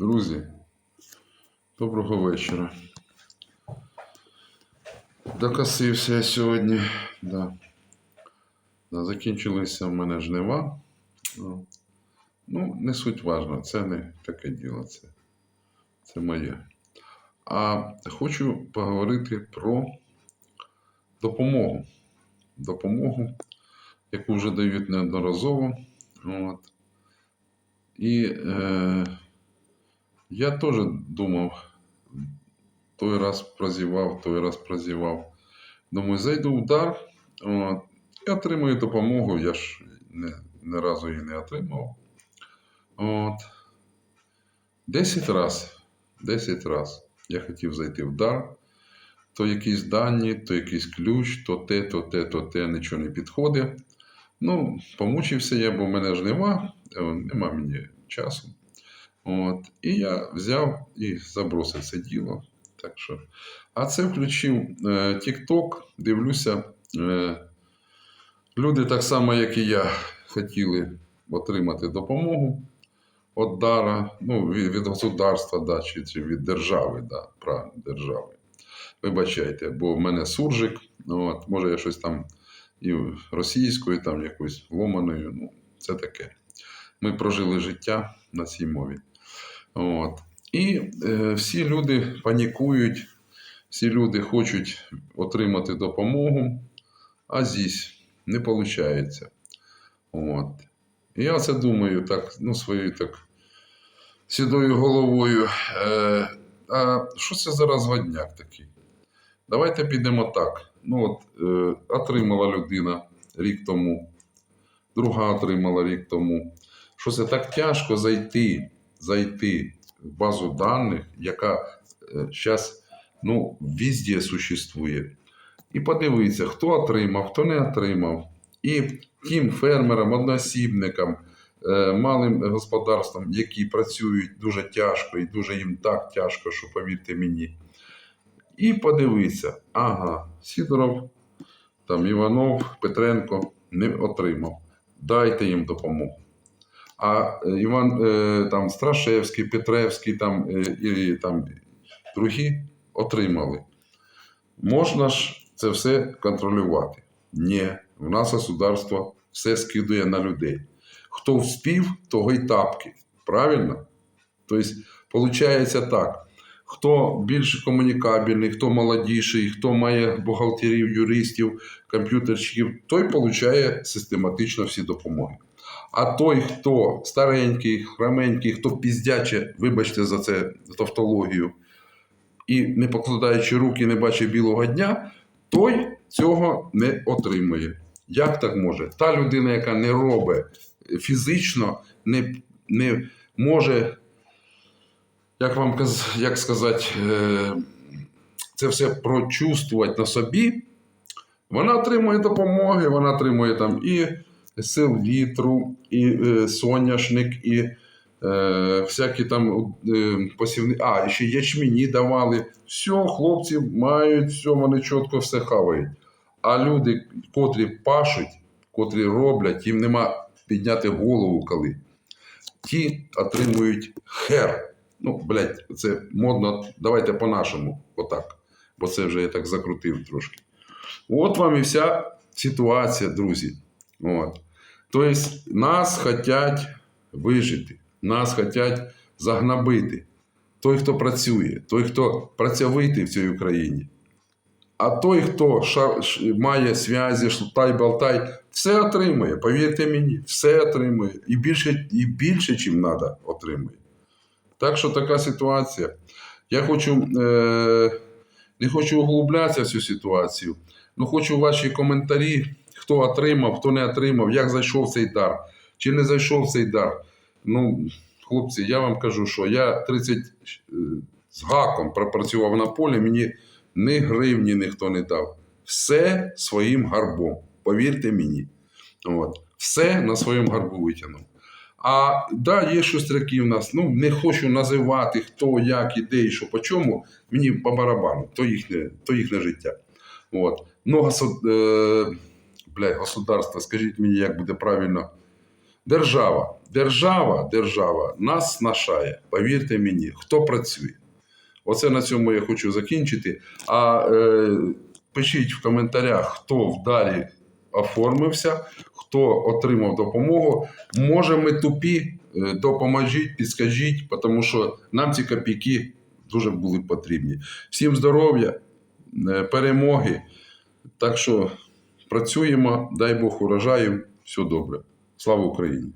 Друзі, доброго вечора. Докосився я сьогодні. Да. Да, закінчилися в мене жнива. Ну, Ну, не суть важно, це не таке діло, це, це моє. А хочу поговорити про допомогу. Допомогу, яку вже дають неодноразово. От. І е, я теж думав, той раз прозівав, той раз прозівав. Думаю, зайду в дар от, і отримую допомогу. Я ж не, не разу її не отримав. От. Десять раз, 10 раз я хотів зайти в. То якісь дані, то якийсь ключ, то те, то те, то те, нічого не підходить. Ну, помучився я, бо мене ж нема, нема мені часу. От. І я взяв і забросив це діло. Так що. А це включив е, дивлюся. Е, люди так само, як і я, хотіли отримати допомогу від дара, ну, від, від государства, да, чи, чи від держави, да, правильно, держави. Вибачайте, бо в мене суржик, от, може я щось там і російською, там якоюсь ломаною, ну, це таке. Ми прожили життя на цій мові. От. І е, всі люди панікують, всі люди хочуть отримати допомогу, а зісь не виходить. От. Я це думаю так, ну, своєю так сідою головою. Е, а що це за розводняк такий? Давайте підемо так. Ну, от, е, отримала людина рік тому, друга отримала рік тому. Що це так тяжко зайти, зайти в базу даних, яка зараз ну, везде существує. І подивитися, хто отримав, хто не отримав. І тим фермерам, одноосібникам, е, малим господарствам, які працюють дуже тяжко і дуже їм так тяжко, що повірте мені. І подивитися, ага, Сідоров, там Іванов, Петренко не отримав. Дайте їм допомогу. А е, Іван е, там Страшевський, Петревський там, е, і там другі отримали. Можна ж це все контролювати? Ні, в нас государство все скидує на людей. Хто вспів, того й тапки. Правильно? Тобто, виходить так. Хто більш комунікабельний, хто молодіший, хто має бухгалтерів, юристів, комп'ютерщиків, той отримує систематично всі допомоги. А той, хто старенький, храменький, хто піздяче, вибачте за це тавтологію, і не покладаючи руки, не бачить білого дня, той цього не отримує. Як так може? Та людина, яка не робить фізично, не, не може, як вам як сказати, е, це все прочувствувати на собі, вона отримує допомоги, вона отримує там і сил вітру, і е, соняшник, і е, всякі там е, посівні. А, і ще ячмені давали. Все, хлопці мають, все, вони чітко все хавають. А люди, котрі пашуть, котрі роблять, їм нема підняти голову коли. Ті отримують хер. Ну, блядь, це модно. Давайте по-нашому, отак. Бо це вже я так закрутив трошки. От вам і вся ситуація, друзі. От. Тобто, нас хочуть вижити, нас хочуть загнобити. Той, хто працює, той, хто працьовитий в цій Україні. А той, хто ша- має зв'язі, шалтай-болтай, все отримує. Повірте мені, все отримує. І більше, і більше, чим треба, отримує. Так що така ситуація. Я хочу, е, не хочу углублятися в цю ситуацію, але хочу ваші коментарі, хто отримав, хто не отримав, як зайшов цей дар, чи не зайшов цей дар. Ну, хлопці, я вам кажу, що я 30 е, з гаком пропрацював на полі, мені ні гривні ніхто не дав. Все своїм гарбом. Повірте мені. От. Все на своєму гарбу витягнув. А да, є шустряки в нас. Ну, не хочу називати, хто, як, і де, і що по чому. Мені по барабану, то їхнє, то їхнє життя. От. Ну, госуд... е... Бля, государство, скажіть мені, як буде правильно Держава, держава, держава нас снашає. Повірте мені, хто працює. Оце на цьому я хочу закінчити. А е, пишіть в коментарях, хто вдалі оформився, хто отримав допомогу. Може, ми тупі, е, допоможіть, підскажіть, тому що нам ці копійки дуже були потрібні. Всім здоров'я, е, перемоги. Так що працюємо, дай Бог урожаю, все добре. Слава Україні!